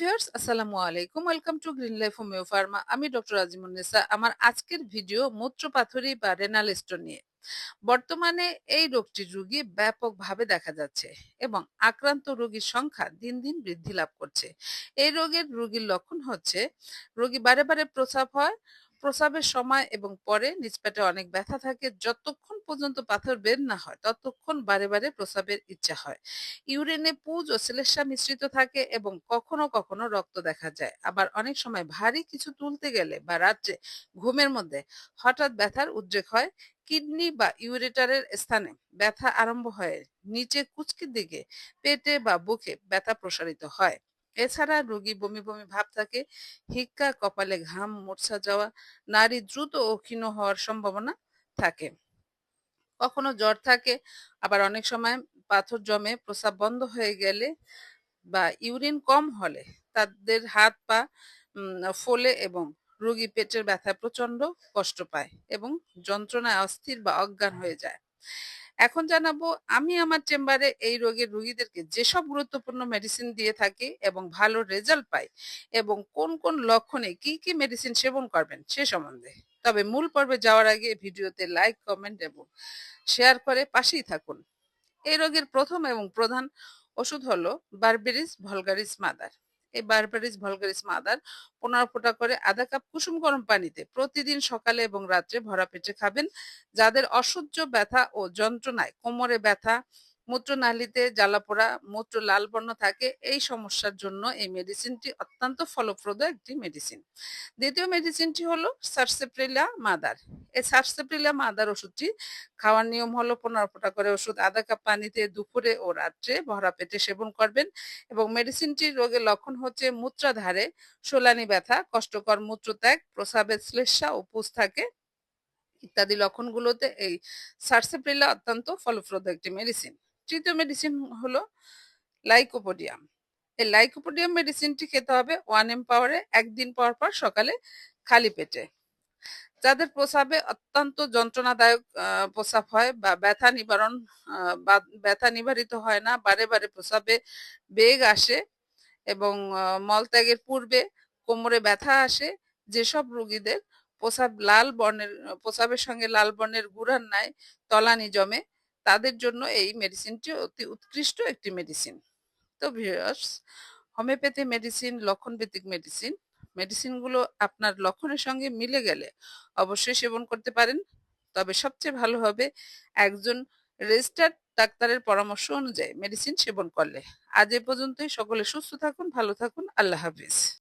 Viewers আসসালামু আলাইকুম। Welcome to green life homeo pharma আমি ডক্টর আজিমুন্নেসা আমার আজকের ভিডিও মূত্রপাথড়ী বা রেনাল স্টোন নিয়ে। বর্তমানে এই রোগটির রোগী ব্যাপকভাবে দেখা যাচ্ছে এবং আক্রান্ত রোগীর সংখ্যা দিন দিন বৃদ্ধি লাভ করছে। এই রোগের রোগীর লক্ষণ হচ্ছে, রোগী বারে বারে প্রস্রাব হয় প্রস্রাবের সময় এবং পরে নিচ পেটে অনেক ব্যথা থাকে, যতক্ষণ পর্যন্ত পাথর বের না হয়, ততক্ষণ বারে বারে প্রস্রাবের ইচ্ছা হয়। ইউরিনে পুজ ও শ্লেষ্মা মিশ্রিত থাকে এবং কখনো কখনো রক্ত দেখা যায়। আবার অনেক সময় ভারী কিছু তুলতে গেলে বা রাত্রে ঘুমের মধ্যে হঠাৎ ব্যথার উদ্রেক হয়, কিডনি বা ইউরেটারের স্থানে ব্যথা আরম্ভ হয়, নিচে কুচকির দিকে পেটে বা বুকে ব্যথা প্রসারিত হয়। এছাড়া রোগী বমি বমি ভাব থাকে, হিক্কা, কপালে ঘাম, মূর্ছা যাওয়া, নারী দ্রুত ও ক্ষীণ হওয়ার সম্ভাবনা থাকে। কখনো জ্বর থাকে, আবার অনেক সময় পাথর জমে প্রস্রাব বন্ধ হয়ে গেলে বা ইউরিন কম হলে তাদের হাত পা ফোলে এবং রোগী পেটের ব্যথায় প্রচণ্ড কষ্ট পায় এবং যন্ত্রণায় অস্থির বা অজ্ঞান হয়ে যায়। এখন জানাব, আমি আমার চেম্বারে এই রোগের রোগীদেরকে যেসব গুরুত্বপূর্ণ মেডিসিন দিয়ে থাকি এবং ভালো রেজাল্ট পাই এবং কোন কোন লক্ষণে কি কি মেডিসিন সেবন করবেন সে সম্বন্ধে। তবে মূল পর্বে যাওয়ার আগে ভিডিওতে লাইক কমেন্ট এবং শেয়ার করে পাশেই থাকুন। এই রোগের প্রথম এবং প্রধান ওষুধ হলো বারবেরিস ভলগারিস মাদার এই বারবারিস, ভলগারিস মাদার। পনেরো ফোঁটা করে আধা কাপ কুসুম গরম পানিতে প্রতিদিন সকালে এবং রাত্রে ভরা পেটে খাবেন। যাদের অসহ্য ব্যথা ও যন্ত্রণায় কোমরে ব্যথা মূত্রনালীতে জ্বালাপোড়া মূত্র লাল বর্ণ থাকে। এই সমস্যার জন্য এই মেডিসিনটি অত্যন্ত ফলপ্রদ একটি মেডিসিন দ্বিতীয় মেডিসিনটি হলো সার্সেপ্রিলা মাদার এই সার্সেপ্রিলা মাদার ওষুধটি খাওয়ার নিয়ম হলো পনেরো ফোঁটা করে ওষুধ, আধা কাপ পানিতে দুপুরে ও রাত্রে ভরা পেটে সেবন করবেন এবং মেডিসিনটির রোগের লক্ষণ হচ্ছে মূত্রাধারে সোলানি ব্যথা, কষ্টকর মূত্রত্যাগ, প্রস্রাবের শ্লেষ্মা ও পুষ থাকে ইত্যাদি লক্ষণগুলোতে এই সার্সেপ্রিলা অত্যন্ত ফলপ্রদ একটি মেডিসিন তৃতীয় মেডিসিন হলো লাইকোপোডিয়াম এই লাইকোপোডিয়াম মেডিসিনটি খেতে হবে ওয়ান এম পাওয়ারে একদিন পর পর সকালে খালি পেটে। যাদের প্রসাবে অত্যন্ত যন্ত্রণাদায়ক প্রসাব হয় বা ব্যথা নিবারণ ব্যথা নিবারিত হয় না, বারে বারে প্রস্রাবে বেগ আসে এবং মলত্যাগের পূর্বে কোমরে ব্যথা আসে, যেসব রোগীদের প্রস্রাব লাল বর্ণের প্রসাবের সঙ্গে লাল বর্ণের গুড়ার ন্যায় তলানি জমে তাদের জন্য এই মেডিসিনটি অতি উৎকৃষ্ট একটি মেডিসিন তো ভিউয়ার্স হোমিওপ্যাথি মেডিসিন লক্ষণভিত্তিক মেডিসিন মেডিসিনগুলো আপনার লক্ষণের সঙ্গে মিলে গেলে অবশ্যই সেবন করতে পারেন। তবে সবচেয়ে ভালো হবে একজন রেজিস্টার্ড ডাক্তারের পরামর্শ অনুযায়ী মেডিসিন সেবন করলে। আজ এ পর্যন্তই। সকলে সুস্থ থাকুন, ভালো থাকুন। আল্লাহ হাফিজ।